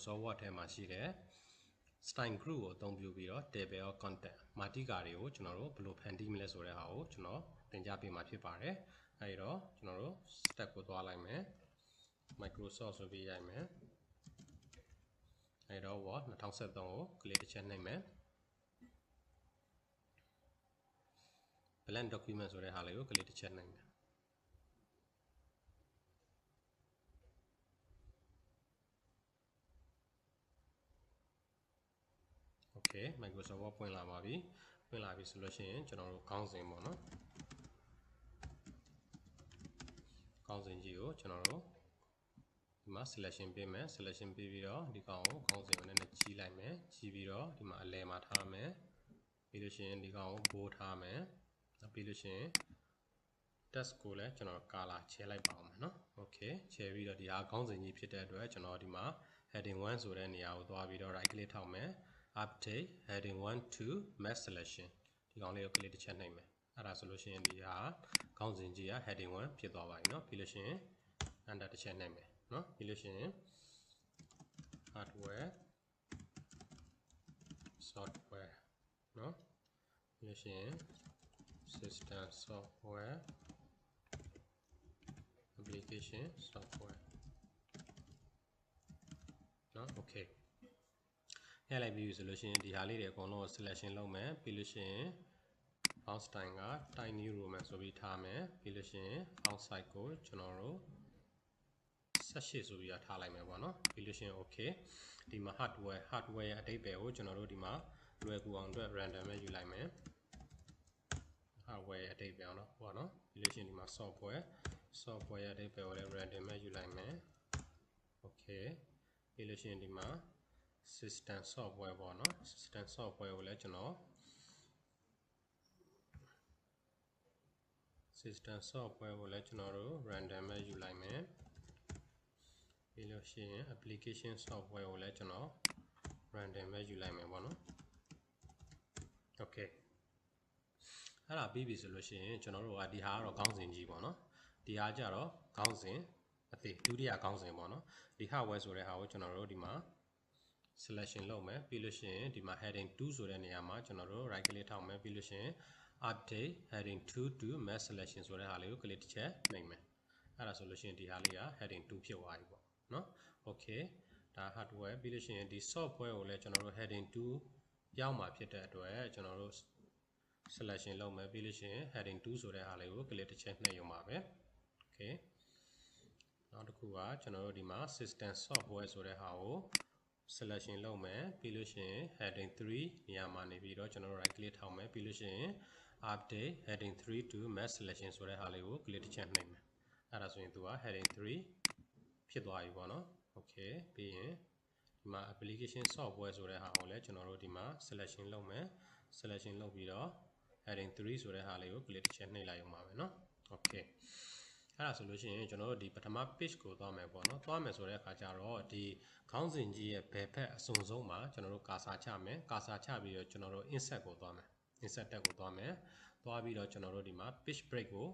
Microsoft Word ထဲမှာရှိတဲ့ style group ကိုအသုံးပြုပြီးတော့ table of content မာတိကာတွေကိုကျွန်တော်တို့ဘယ်လိုဖန်တီးမလဲဆိုတဲ့ဟာကိုကျွန်တော်သင်ကြားပေးမှာဖြစ်ပါတယ်။အဲဒီတော့ကျွန်တော်တို့ step ကိုသွားလိုက်မယ်။ Microsoft ဆိုပြီးရိုက်မယ်။အဲဒီတော့ Word 2023ကို click တစ်ချက်နှိပ်မယ်။ blank document ဆိုတဲ့ဟာလေးကို click တစ်ချက်နှိပ်မယ် တယ် Microsoft Word ပွင့်လာပါပြီပွင့်လာပြီဆိုလို့ရှိရင်ကျွန်တော်တို့ခေါင်းစဉ်ပေါ့နော်ခေါင်းစဉ်ကြီးကိုကျွန်တော်တို့ဒီမှာ selection ပေးမယ် selection ပေးပြီးတော့ဒီကောင်ကိုခေါင်းစဉ်ကိုနည်းနည်းကြီးလိုက်မယ်ကြီးပြီးတော့ဒီမှာအလယ်မှာထားမယ်ပြီးလို့ရှိရင်ဒီကောင်ကိုဘိုးထားမယ်ပြီးလို့ရှိရင် test ကိုလည်းကျွန်တော် color ချဲလိုက်ပါအောင်မယ်နော် okay ချဲပြီးတော့ဒီဟာခေါင်းစဉ်ကြီးဖြစ်တဲ့အတွက်ကျွန်တော်ဒီမှာ heading 1ဆိုတဲ့နေရာကိုသွားပြီးတော့ right click ထောက်မယ် update heading 1 to mass selection ဒီကောင်လေးကို click တစ်ချက်နှိပ်မယ်အဲ့ဒါဆိုလို့ရှိရင်ဒီဟာခေါင်းစဉ်ကြီးက heading 1ဖြစ်သွားပါပြီเนาะပြီးလို့ရှိရင် enter တစ်ချက်နှိပ်မယ်เนาะပြီးလို့ရှိရင် hardware software เนาะပြီးလို့ရှိရင် system software application software เนาะ okay ရလိုက်ပြီဆိုလို့ရှိရင်ဒီဟာလေးတွေအကုန်လုံး selection လုပ်မယ်ပြီးလို့ရှိရင် font style က tiny roman ဆိုပြီးထားမယ်ပြီးလို့ရှိရင် font size ကိုကျွန်တော်တို့18ဆိုပြီးထားလိုက်မယ်ပေါ့နော်ပြီးလို့ရှိရင် okay ဒီမှာ hardware hardware ရဲ့အတိတ်ပဲကိုကျွန်တော်တို့ဒီမှာလွယ်ကူအောင်အတွက် random ပဲယူလိုက်မယ် hardware ရဲ့အတိတ်ပဲအောင်တော့ပေါ့နော်ပြီးလို့ရှိရင်ဒီမှာ software software ရဲ့အတိတ်ပဲကိုလည်း random ပဲယူလိုက်မယ် okay ပြီးလို့ရှိရင်ဒီမှာ system software ပေါ့နော် system software ကိုလည်းကျွန်တော် system software ကိုလည်းကျွန်တော်တို့ random ပဲယူလိုက်မယ်ပြီးလို့ရှိရင် application software ကိုလည်းကျွန်တော် random ပဲယူလိုက်မယ်ပေါ့နော် okay အဲ့ဒါပြီးပြီဆိုလို့ရှိရင်ကျွန်တော်တို့ကဒီဟာကတော့ခေါင်းစဉ်ကြီးပေါ့နော်ဒီဟာကြတော့ခေါင်းစဉ်အသေးဒုတိယခေါင်းစဉ်ပေါ့နော်ဒီ hardware ဆိုတဲ့ဟာကိုကျွန်တော်တို့ဒီမှာ selection လုပ်မယ်ပြီးလို့ရှိရင်ဒီမှာ heading 2ဆိုတဲ့နေရာမှာကျွန်တော်တို့ right click ထောက်မယ်ပြီးလို့ရှိရင် update heading 2 to mass selection ဆိုတဲ့ဟာလေးကို click တစ်ချက်နှိပ်မယ်အဲ့ဒါဆိုလို့ရှိရင်ဒီဟာလေးက heading 2ဖြစ်သွားပြီပေါ့နော် okay ဒါ hardware ပြီးလို့ရှိရင်ဒီ software ကိုလည်းကျွန်တော်တို့ heading 2ရောက်မှာဖြစ်တဲ့အတွက်ကျွန်တော်တို့ selection လုပ်မယ်ပြီးလို့ရှိရင် heading 2ဆိုတဲ့ဟာလေးကို click တစ်ချက်နှိပ်ရုံပါပဲ okay နောက်တစ်ခုကကျွန်တော်တို့ဒီမှာ system software ဆိုတဲ့ဟာကို selection လုပ်မယ်ပြီးလို့ရှိရင် heading 3နေရာမှာနေပြီးတော့ကျွန်တော်တို့ right click ထောက်မယ်ပြီးလို့ရှိရင် update heading 3 to mass selection ဆိုတဲ့ဟာလေးကို click တစ်ချက်နှိပ်မယ်အဲ့ဒါဆိုရင်သူက heading 3ဖြစ်သွားပြီပေါ့နော် okay ပြီးရင်ဒီမှာ application software ဆိုတဲ့ဟာကိုလည်းကျွန်တော်တို့ဒီမှာ selection လုပ်မယ် selection လုပ်ပြီးတော့ heading 3ဆိုတဲ့ဟာလေးကို click တစ်ချက်နှိပ်လိုက်အောင်ပါပဲเนาะ okay အဲ့ဒါဆိုလို့ရှိရင်ကျွန်တော်တို့ဒီပထမ page ကိုသွားမယ်ပေါ့နော်သွားမယ်ဆိုတဲ့အခါကျတော့ဒီခေါင်းစဉ်ကြီးရဲ့ဘယ်ဖက်အစုံဆုံးမှာကျွန်တော်တို့ကာစာချမယ်ကာစာချပြီးတော့ကျွန်တော်တို့ insert ကိုသွားမယ် insert tab ကိုသွားမယ်သွားပြီးတော့ကျွန်တော်တို့ဒီမှာ page break ကို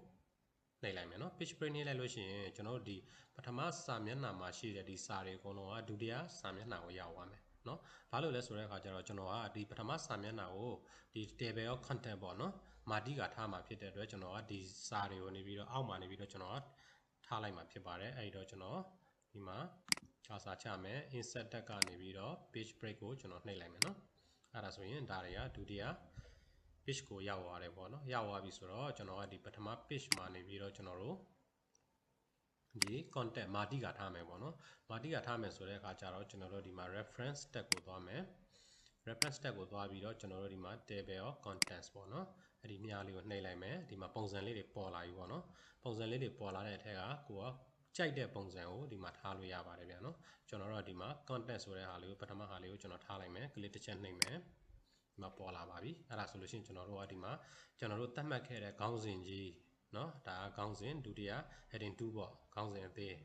နှိပ်လိုက်မယ်နော် page break နှိပ်လိုက်လို့ရှိရင်ကျွန်တော်တို့ဒီပထမစာမျက်နှာမှာရှိတဲ့ဒီစာတွေအကုန်လုံးကဒုတိယစာမျက်နှာကိုရောက်သွားမယ် နော်ဘာလို့လဲဆိုတဲ့အခါကျတော့ကျွန်တော်ကဒီပထမစာမျက်နှာကိုဒီ table of content ပေါ့နော်မာတိကထားမှာဖြစ်တဲ့အတွက်ကျွန်တော်ကဒီစာတွေကိုနေပြီးတော့အောက်မှာနေပြီးတော့ကျွန်တော်ကထားလိုက်မှာဖြစ်ပါတယ်အဲဒီတော့ကျွန်တော်ဒီမှာခြာစာချမယ် insert tag ကနေပြီးတော့ page break ကိုကျွန်တော်နှိပ်လိုက်မယ်နော်အဲဒါဆိုရင်ဒါတွေကဒုတိယ page ကိုရောက်သွားတယ်ပေါ့နော်ရောက်သွားပြီဆိုတော့ကျွန်တော်ကဒီပထမ page မှာနေပြီးတော့ကျွန်တော်တို့ ဒီ content မာတိကထားမယ်ပေါ့နော်မာတိကထားမယ်ဆိုတဲ့အခါကျတော့ကျွန်တော်တို့ဒီမှာ reference tag ကိုသွားမယ် reference tag ကိုသွားပြီးတော့ကျွန်တော်တို့ဒီမှာ table of contents ပေါ့နော်အဲ့ဒီမြားလေးကိုနှိပ်လိုက်မယ်ဒီမှာပုံစံလေးတွေပေါ်လာပြီပေါ့နော်ပုံစံလေးတွေပေါ်လာတဲ့အထက်ကကိုကကြိုက်တဲ့ပုံစံကိုဒီမှာထားလို့ရပါတယ်ဗျာနော်ကျွန်တော်တို့ဒီမှာ content ဆိုတဲ့ဟာလေးကိုပထမဟာလေးကိုကျွန်တော်ထားလိုက်မယ် click တစ်ချက်နှိပ်မယ်ဒီမှာပေါ်လာပါပြီအဲ့ဒါဆိုလို့ရှိရင်ကျွန်တော်တို့ကဒီမှာကျွန်တော်တို့သတ်မှတ်ခဲ့တဲ့ခေါင်းစဉ်ကြီး နော်ဒါကခေါင်းစဉ်ဒုတိယ heading 2ပေါ့ခေါင်းစဉ်အသေး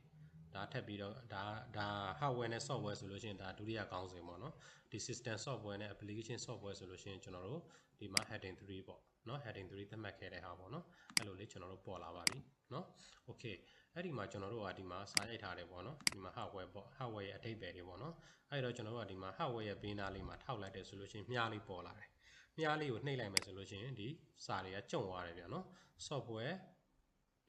ဒါထပ်ပြီးတော့ဒါဒါ hardware နဲ့ software ဆိုလို့ရှိရင်ဒါဒုတိယခေါင်းစဉ်ပေါ့နော်ဒီ system software နဲ့ application software ဆိုလို့ရှိရင်ကျွန်တော်တို့ဒီမှာ heading 3ပေါ့နော် heading 3သတ်မှတ်ခဲ့တဲ့ဟာပေါ့နော်အဲ့လိုလေးကျွန်တော်တို့ပေါ်လာပါပြီနော် okay အဲ့ဒီမှာကျွန်တော်တို့ကဒီမှာစာရိုက်ထားတယ်ပေါ့နော်ဒီမှာ hardware ပေါ့ hardware ရဲ့အထိပ္ပယ်တွေပေါ့နော်အဲ့တော့ကျွန်တော်တို့ကဒီမှာ hardware ရဲ့ဘေးနားလေးမှာထောက်လိုက်တယ်ဆိုလို့ရှိရင်မြားလေးပေါ်လာတယ် မြားလေးကိုနှိပ်လိုက်မယ်ဆိုလို့ရှိရင်ဒီစာတွေကကျုံသွားတယ်ဗျာနော် software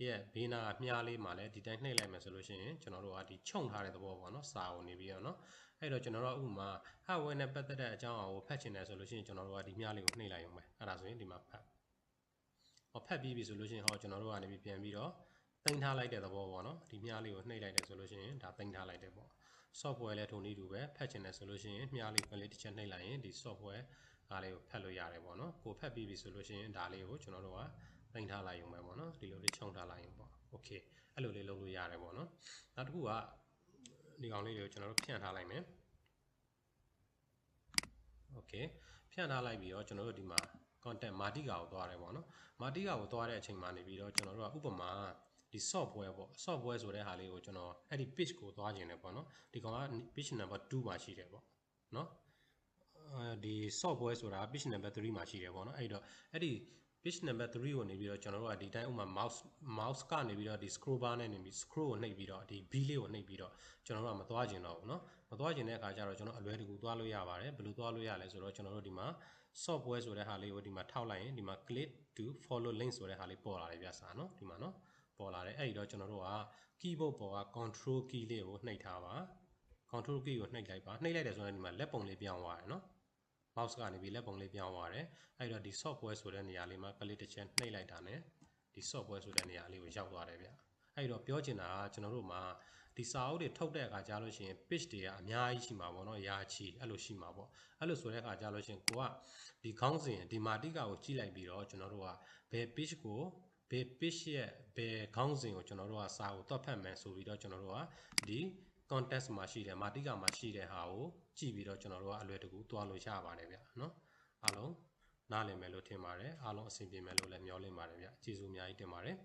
ရဲ့ဘေးနားမြားလေးမှာလည်းဒီတိုင်းနှိပ်လိုက်မယ်ဆိုလို့ရှိရင်ကျွန်တော်တို့ကဒီခြုံထားတဲ့သဘောပေါ့နော်စာကိုနေပြီးတော့နော်အဲ့တော့ကျွန်တော်တို့ဥမာ hardware နဲ့ပတ်သက်တဲ့အကြောင်းအရာကိုဖတ်ချင်တယ်ဆိုလို့ရှိရင်ကျွန်တော်တို့ကဒီမြားလေးကိုနှိပ်လိုက်ရုံပဲအဲ့ဒါဆိုရင်ဒီမှာဖတ်ဟောဖတ်ပြီးပြီဆိုလို့ရှိရင်ဟောကျွန်တော်တို့ကနေပြီးပြန်ပြီးတော့တင်ထားလိုက်တဲ့သဘောပေါ့နော်ဒီမြားလေးကိုနှိပ်လိုက်တယ်ဆိုလို့ရှိရင်ဒါတင်ထားလိုက်တယ်ပေါ့ software လည်းထုံနည်းတူပဲဖတ်ချင်တယ်ဆိုလို့ရှိရင်မြားလေးကလေးတစ်ချက်နှိပ်လိုက်ရင်ဒီ software အားလေးကိုဖတ်လို့ရတယ်ပေါ့နော်ကိုဖတ်ပြီးပြီဆိုလို့ရှိရင်ဒါလေးကိုကျွန်တော်တို့ကတင်ထားလိုက်ရုံပဲပေါ့နော်ဒီလိုလေးခြုံထားလိုက်ရုံပေါ့ okay အဲ့လိုလေးလုပ်လို့ရတယ်ပေါ့နော်နောက်တစ်ခုကဒီကောင်လေးတွေကိုကျွန်တော်တို့ဖြန့်ထားလိုက်မယ် okay ဖြန့်ထားလိုက်ပြီးတော့ကျွန်တော်တို့ဒီမှာ content မာတိကာကိုသွားတယ်ပေါ့နော်မာတိကာကိုသွားတဲ့အချိန်မှာနေပြီးတော့ကျွန်တော်တို့ကဥပမာဒီ software ပေါ့ software ဆိုတဲ့ဟာလေးကိုကျွန်တော်အဲ့ဒီ page ကိုသွားခြင်းတယ်ပေါ့နော်ဒီကောင်က page number 2မှာရှိတယ်ပေါ့နော်အဲ ဒီ software ဆိုတာ page number 3မှာရှိတယ်ပေါ့နော်အဲ့တော့အဲ့ဒီ page number 3ကိုနေပြီးတော့ကျွန်တော်တို့ကဒီတိုင်းဥမာ mouse mouse ကနေပြီးတော့ဒီ scroll bar နဲ့နေပြီး scroll ကိုနှိပ်ပြီးတော့ဒီ B လေးကိုနှိပ်ပြီးတော့ကျွန်တော်တို့ကမသွားကျင်တော့ဘူးเนาะမသွားကျင်တဲ့အခါကျတော့ကျွန်တော်အလွယ်တကူသွားလို့ရပါတယ်ဘယ်လိုသွားလို့ရလဲဆိုတော့ကျွန်တော်တို့ဒီမှာ software ဆိုတဲ့ဟာလေးကိုဒီမှာထောက်လိုက်ရင်ဒီမှာ click to follow link ဆိုတဲ့ဟာလေးပေါ်လာတယ်ဗျာစာเนาะဒီမှာเนาะပေါ်လာတယ်အဲ့ဒီတော့ကျွန်တော်တို့က keyboard ပေါ်က control key လေးကိုနှိပ်ထားပါ control key ကိုနှိပ်လိုက်ပါနှိပ်လိုက်တယ်ဆိုရင်ဒီမှာလက်ပုံလေးပြောင်းသွားတယ်เนาะ mouse ကနေပြီးလက်ပုံလေးပြောင်းသွားတယ်အဲ့တော့ဒီ software ဆိုတဲ့နေရာလေးမှာ click တစ်ချက်နှိပ်လိုက်တာ ਨੇ ဒီ software ဆိုတဲ့နေရာလေးကိုရောက်သွားတယ်ဗျအဲ့တော့ပြောချင်တာကကျွန်တော်တို့မှာဒီစာအုပ်တွေထုတ်တဲ့အခါကြားလို့ရှိရင် page တွေကအများကြီးရှိမှာပေါ့နော်ရာချီအဲ့လိုရှိမှာပေါ့အဲ့လိုဆိုတဲ့အခါကြားလို့ရှိရင်ကိုကဒီခေါင်းစဉ်ဒီမာတိကာကိုကြည့်လိုက်ပြီးတော့ကျွန်တော်တို့ကဘယ် page ကိုဘယ် page ရဲ့ဘယ်ခေါင်းစဉ်ကိုကျွန်တော်တို့ကစာကိုတွတ်ဖတ်မယ်ဆိုပြီးတော့ကျွန်တော်တို့ကဒီ context မှာရှိတယ်မာတိကာမှာရှိတဲ့ဟာကိုကြည့်ပြီးတော့ကျွန်တော်တို့ကအလွယ်တကူတွားလို့ရပါတယ်ဗျနော်အားလုံးနားလည်မယ်လို့ထင်ပါတယ်အားလုံးအဆင်ပြေမယ်လို့လည်းမျှော်လင့်ပါတယ်ဗျကျေးဇူးအများကြီးတင်ပါတယ်